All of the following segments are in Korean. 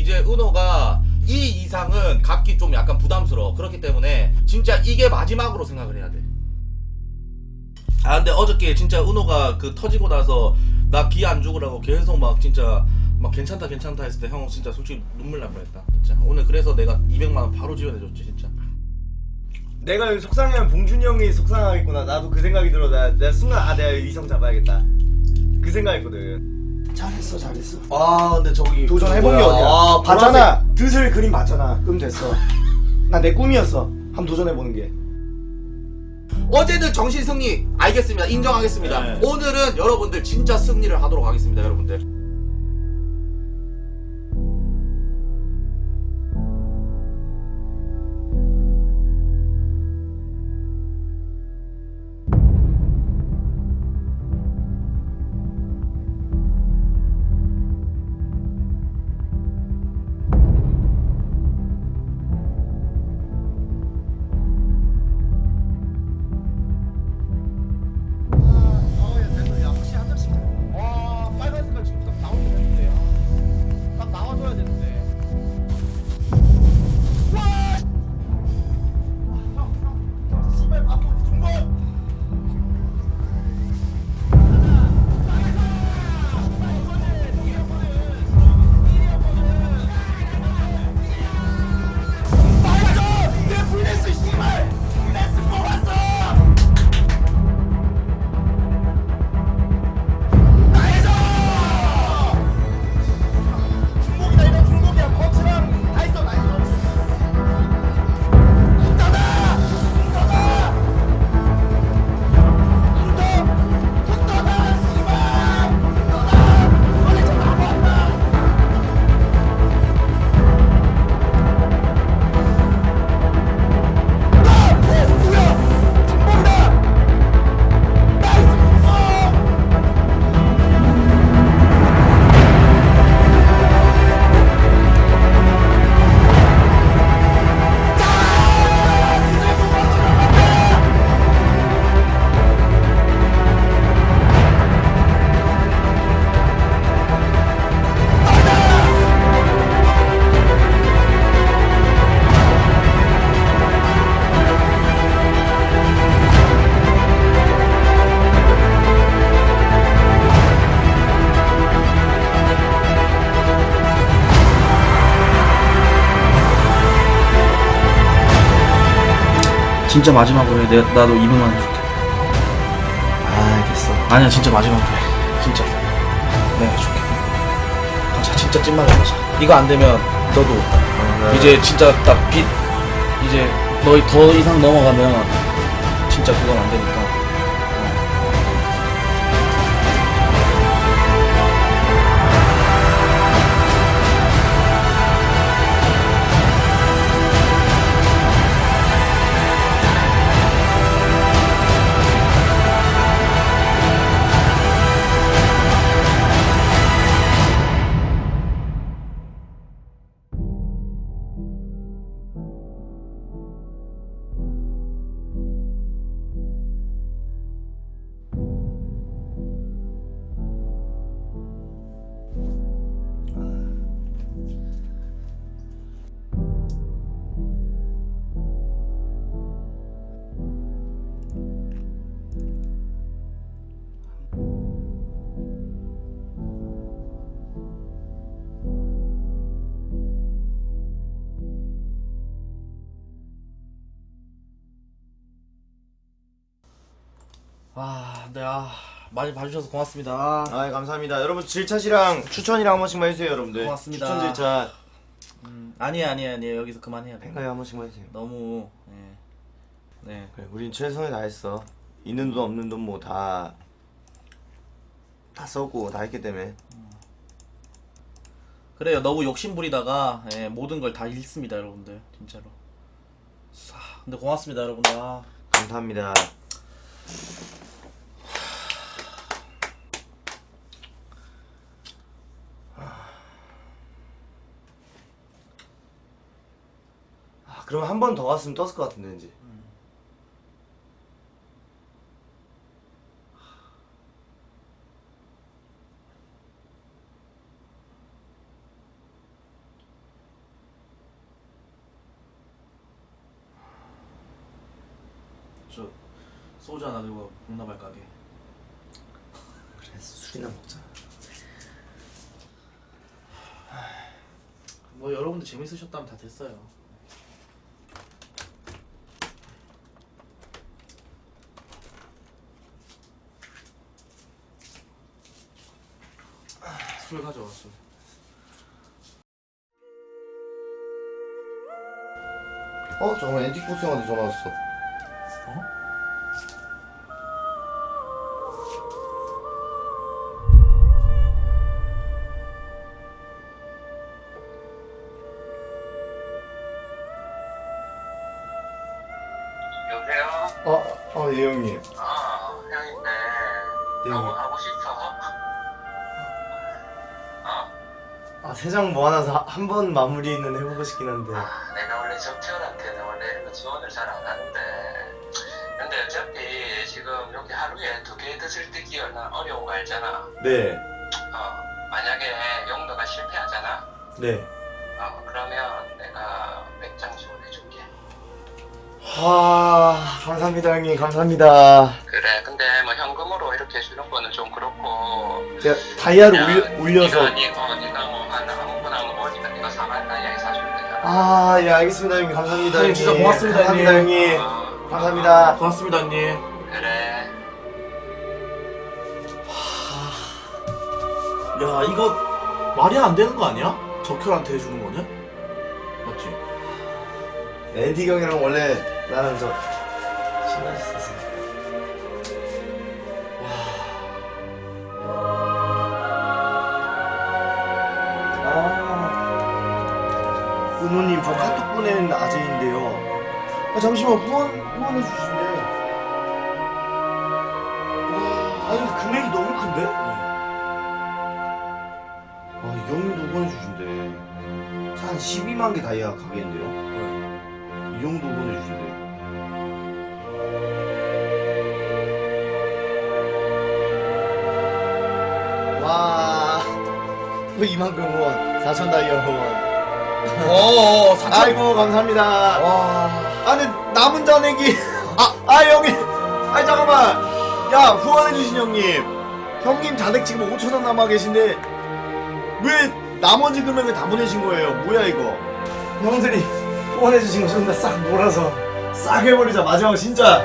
이제 은호가 이 이상은 갖기 좀 약간 부담스러워. 그렇기 때문에 진짜 이게 마지막으로 생각을 해야 돼. 아 근데 어저께 진짜 은호가 그 터지고 나서 나 기 안 죽으라고 계속 막 진짜 막 괜찮다 괜찮다 했을 때 형 진짜 솔직히 눈물 날 뻔했다. 진짜 오늘 그래서 내가 200만 원 바로 지원해줬지 진짜. 내가 여기 속상해하면 봉준이 형이 속상하겠구나. 나도 그 생각이 들어. 나, 내가 순간 아 내가 이성 잡아야겠다. 그 생각했거든. 잘했어 잘했어. 아 근데 저기 도전해본 게 뭐야. 어디야? 아, 봤잖아 드슬 그림 봤잖아 그럼 됐어. 나 내 꿈이었어. 한번 도전해보는 게. 어제는 정신 승리. 알겠습니다. 인정하겠습니다. 네. 오늘은 여러분들 진짜 승리를 하도록 하겠습니다 여러분들 진짜 마지막으로 해. 내가, 나도 200만 원 줄게. 아 알겠어 아니야, 진짜 마지막으로 해. 진짜. 내가 줄게. 가자, 진짜 찐마게 가자. 이거 안 되면 너도 이제 진짜 딱 빚, 이제 너더 이상 넘어가면 진짜 그건 안 되니까. 네, 아, 많이 봐주셔서 고맙습니다. 아, 아 감사합니다. 여러분 질차시랑 추천이랑 한 번씩만 해주세요, 여러분들. 고맙습니다. 추천 질차 음, 아니에요, 아니에요, 아니에요. 여기서 그만해야 돼. 팬가요 한 번씩만 해주세요. 너무, 예. 네. 그래, 우린 최선을 다했어. 있는 돈 없는 돈 뭐 다 다 썼고 다 했기 때문에. 그래요. 너무 욕심 부리다가 예, 모든 걸 다 잃습니다, 여러분들. 진짜로. 사, 근데 고맙습니다, 여러분들. 아, 감사합니다. 그러면 한번 더 왔으면 떴을 것 같은데 이제. 음. 저 소주 하나 들고 복나발 가게. 그래 술이나 먹자. 뭐 여러분들 재밌으셨다면 다 됐어요. 술 가져와 술. 어 잠깐만 엔틱 보스 형한테 전화 왔어 여보세요? 아, 아, 예, 형님. 아, 형인데 네, 너무. 하고 싶어. 어? 아, 세 장 모아놔서 한 번 마무리는 해보고 싶긴 한데. 아, 내가 원래 적태원한테는 원래 이런 거 지원을 잘 안 하는데 근데 어차피 지금 여기 하루에 두개 드실 때기 얼마나 어려운 거 알잖아. 네, 어, 만약에 용도가 실패하잖아. 네. 어, 그러면 내가 백장 지원해줄게. 아, 감사합니다, 형님. 감사합니다. 그래, 근데 뭐 현금으로 이렇게 주는 거는 좀 그렇고 제가 다이아를 그냥 올려, 올려서. 네가, 네, 어, 네가 아. 아, 예, 알겠습니다, 형님. 감사합니다. 형님, 진짜 고맙습니다, 감사합니다, 형님. 형님. 어, 감사합니다. 고맙습니다 형님. 그래. 야 이거 말이 안 되는 거 아니야? 적혈한테 해주는 거냐? 맞지? 앤디 형이랑 원래 나랑 저 친하셨었어. 아, 은호님 저 카톡 보낸 아재인데요. 아, 잠시만 후원 후원해 주신대. 아, 근데 금액이 너무 큰데? 아, 이 형님도 후원해 주신대. 한 12만 개 다이아 가겠는데요? 이 정도 보내주신대. 와, 또 이만큼 후원, 4천 다이아 후원. 어어 사천 아이고, 감사합니다. 와 아, 근데 남은 잔액이. 아, 아, 형님. 아니, 잠깐만. 야, 후원해주신 형님. 형님 잔액 지금 5천 원 남아 계신데, 왜 나머지 금액을 다 보내신 거예요? 뭐야, 이거? 형들이 후원해주신 거 전부 다싹 몰아서 싹 해버리자. 마지막 진짜.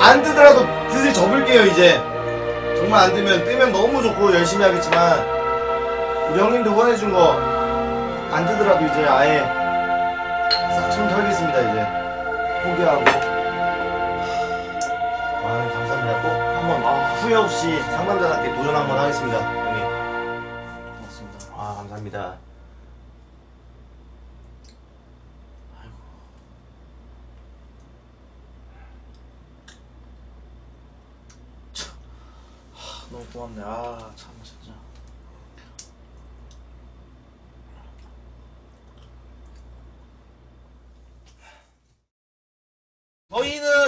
안 뜨더라도 드슬 접을게요, 이제. 정말 안 뜨면, 뜨면 너무 좋고 열심히 하겠지만, 우리 형님도 후원해준 거, 안 뜨더라도 이제 아예 싹손 털겠습니다, 이제. 포기하고 아 감사합니다 꼭 한번 아, 후회 없이 상남자답게 도전 한번 하겠습니다 형님 고맙습니다. 아 감사합니다 너무 고맙네. 아 참 진짜.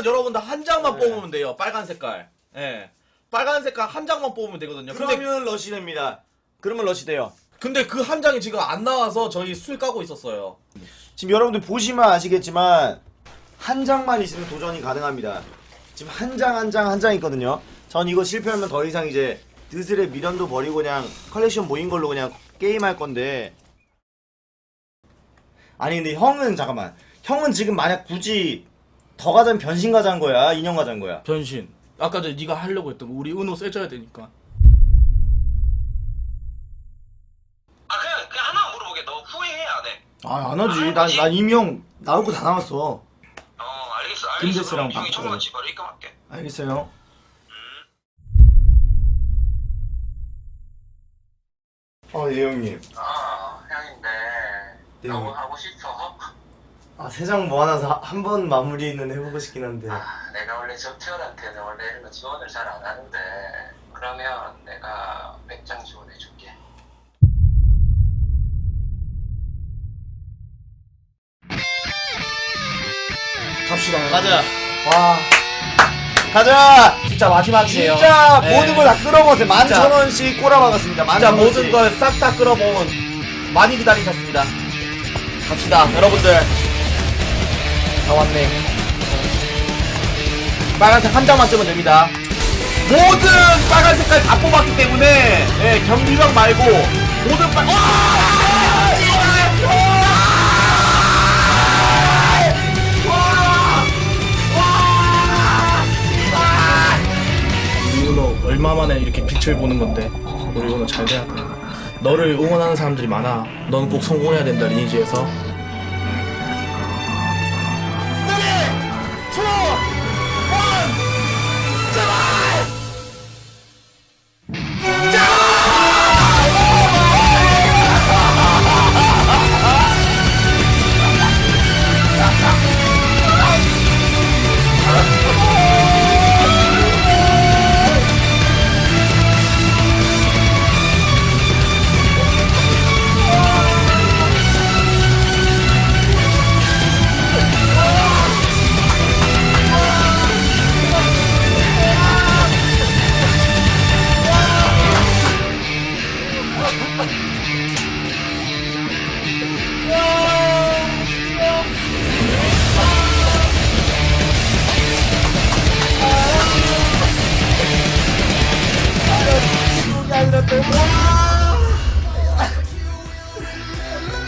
저희는 여러분들 한 장만 네. 뽑으면 돼요 빨간 색깔. 예. 빨간 색깔 한 장만 뽑으면 되거든요. 근데 그러면 러시 됩니다. 그러면 러시 돼요. 근데 그 한 장이 지금 안 나와서 저희 술 까고 있었어요. 지금 여러분들 보시면 아시겠지만 한 장만 있으면 도전이 가능합니다. 지금 한 장 한 장 한 장 있거든요. 전 이거 실패하면 더 이상 이제 드슬의 미련도 버리고 그냥 컬렉션 모인 걸로 그냥 게임할 건데. 아니 근데 형은 잠깐만. 형은 지금 만약 굳이 더 가자면 변신 가자는 거야 인형 가자는 거야 변신. 아까 전에 네가 하려고 했던 거 우리 은호 세져야 되니까. 아 그냥 그냥 하나 물어보게. 너 후회해 안 해? 아 안 하지 난, 난 이미 형 나올 거 다 나왔어 어 알겠어. 알겠어. 그럼 형이 바꿔. 천만 치바로 입금할게. 알겠어요 아 예 형님 아 형인데 네, 너무. 하고 싶어. 아 세 장 모아놔서 한 번 마무리는 해보고 싶긴 한데. 아, 내가 원래 적태원한테는 원래 이런 거 지원을 잘 안 하는데. 그러면 내가 백장 지원해줄게. 갑시다. 가자. 와. 가자! 진짜 마지막이에요. 진짜 네. 모든 걸 다 끌어모으세요. 만 진짜. 천 원씩 꼬라박았습니다. 만 진짜 천 원씩. 모든 걸 싹 다 끌어모은 많이 기다리셨습니다. 갑시다. 여러분들 다 왔네. 빨간색 한 장만 뜨면 됩니다. 모든 빨간 색깔 다 뽑았기 때문에 예, 경비병 말고 모든 빨. 이걸로 얼마 만에 이렇게 빛을 보는 건데 우리 오늘 잘 돼야 돼. 너를 응원하는 사람들이 많아. 넌 꼭 성공해야 된다 리니지에서.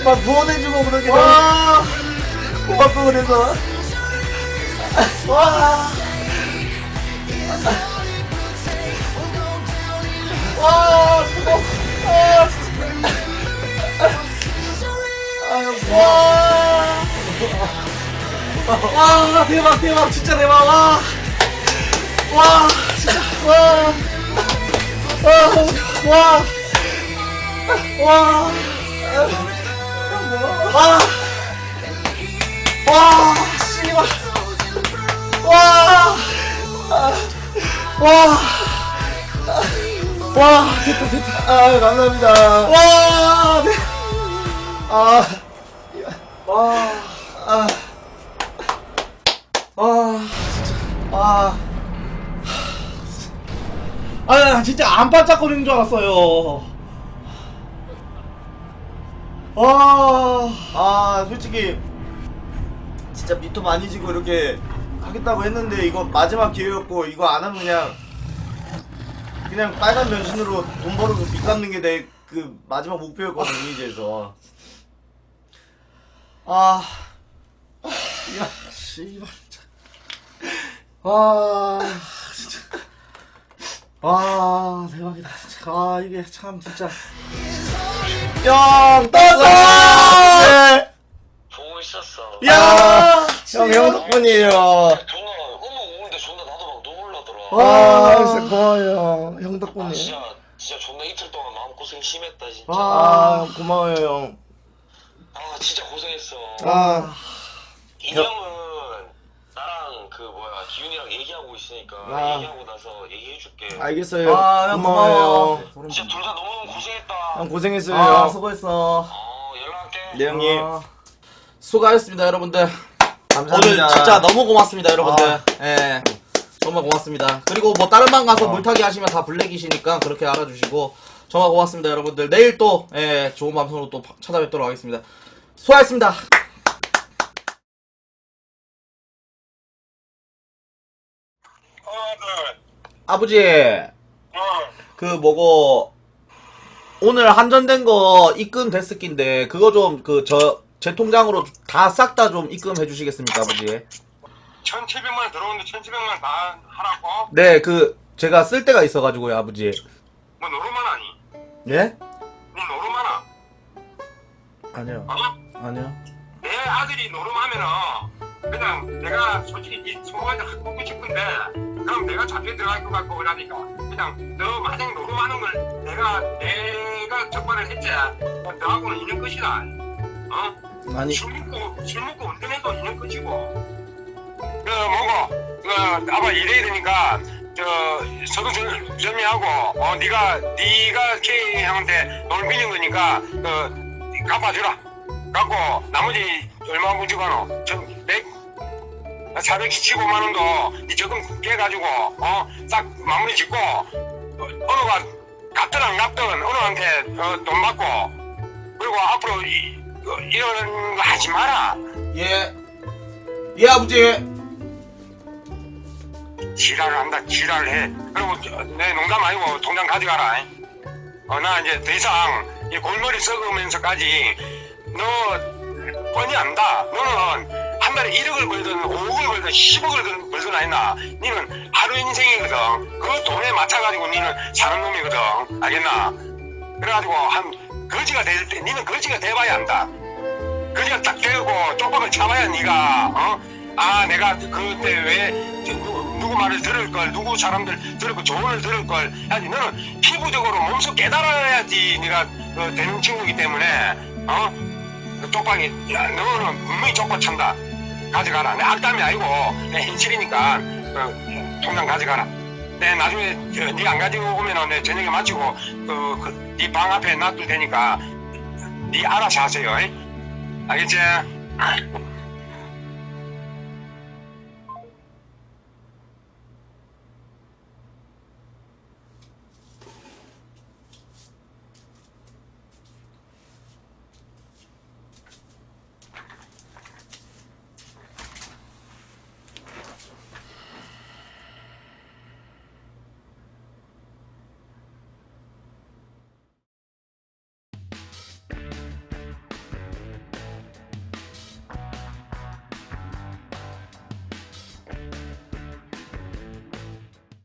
막 후원해주고 그러긴 와 고맙고 그래서 와 와. 아, 와. 와, 대박, 대박, 진짜 대박, 와. 와, 진짜, 와. 와, 와. 와. 와. 와, 씨발. 와. 와. 와, 됐다, 됐다. 아, 감사합니다. 와, 네. 아. 와. 아. 와, 진짜. 아. 아, 나 진짜 안 반짝거리는 줄 알았어요. 와, 아, 솔직히 진짜 밑도 많이 지고 이렇게 하겠다고 했는데 이거 마지막 기회였고 이거 안 하면 그냥 그냥 빨간 변신으로 돈 벌어서 빚 갚는 게 내 그 마지막 목표였거든 이제서. 아, 야, 씨발. 아. 아, 대박이다. 진짜. 아, 이게 참 진짜. 형 떴어! 네. 보고 있었어. 야! 형, 형 덕분이에요. 존나 어머 오는데 존나 나도 막 눈물 나더라. 와, 진짜 고마워요. 형 아, 덕분에. 진짜 진짜 존나 이틀 동안 마음 고생 심했다 진짜. 아, 형 고마워요, 형. 아 진짜 고생했어. 아, 이 형은 나랑 그 뭐야 기훈이랑 얘기하고 있으니까 아. 얘기하고 나서 얘기해줄게. 알겠어요. 아, 형 고마워요. 진짜 둘다 너무너무 고생했다. 형 고생했어요. 아, 형. 수고했어. 어 연락할게. 네, 형님. 아, 수고하셨습니다, 여러분들. 감사합니다. 오늘 진짜 너무 고맙습니다, 여러분들. 아. 예. 정말 고맙습니다. 그리고 뭐 다른 방 가서 어. 물타기 하시면 다 블랙이시니까 그렇게 알아주시고 정말 고맙습니다, 여러분들. 내일 또 예, 좋은 방송으로 또 찾아뵙도록 하겠습니다. 수고하셨습니다. 아버지, 어. 그 뭐고 오늘 한전된 거 입금 됐을 낀데 그거 좀 그 저 제 통장으로 다 싹 다 좀 입금해 주시겠습니까, 아버지? 1,700만 들어오는데 1,700만 다 하라고? 네, 그 제가 쓸 데가 있어 가지고요, 아버지. 뭐 노름만 하니? 예? 니 노름하나? 아니요. 어? 아니요. 내 아들이 노름하면은 그냥 내가 솔직히 이확 뽑고 싶은데 그럼 내가 잡혀 들어갈 것 같고 그러니까 그냥 너 만약 노름하는 걸 내가 내가 적발을 했지 너하고는 있는 것이다. 어? 아니, 술 먹고 술 먹고 운전해도 있는 것이고. 그 뭐고? 그 아마 이래야 되니까 저 서도 전- 전미하고 어 네가 네가 K 형한테 널 믿는 거니까 그 갚아주라. 갖고 나머지 얼마 부지가노 전100 415만 원도 네 저금 깨가지고 어 싹 마무리 짓고 어, 어느가 갚든 안 갚든 어느한테 어, 돈 받고 그리고 앞으로 이, 어, 이런 거 하지 마라 예. 예, 아버지. 지랄을 한다 지랄을 해 그리고 저- 내 농담 아니고 통장 가져가라 어 나 이제 더 이상 이 골머리 썩으면서까지 너 뻔히 안다 너는 한 달에 1억을 벌든 5억을 벌든 10억을 벌든 아니나 니는 하루 인생이거든. 그 돈에 맞춰가지고 니는 사는 놈이거든. 알겠나? 그래가지고 한 거지가 될 때 니는 거지가 돼봐야 한다. 거지가 딱 되고 쪽박을 잡아야 니가 어? 아 내가 그때 왜 누구, 말을 들을 걸 누구 사람들 들을 걸 조언을 들을 걸 아니 너는 피부적으로 몸속 깨달아야지 네가 그 되는 친구이기 때문에 어? 그 쪽박이 야 너는 분명히 쪽박 찬다 가져가라 내 악담이 아니고 내 현실이니까 그 통장 가져가라 내 나중에 저, 네가 안 가지고 오면은 내 저녁에 마치고 그네 방 앞에 놔둘 테니까 네 알아서 하세요 이? 알겠지?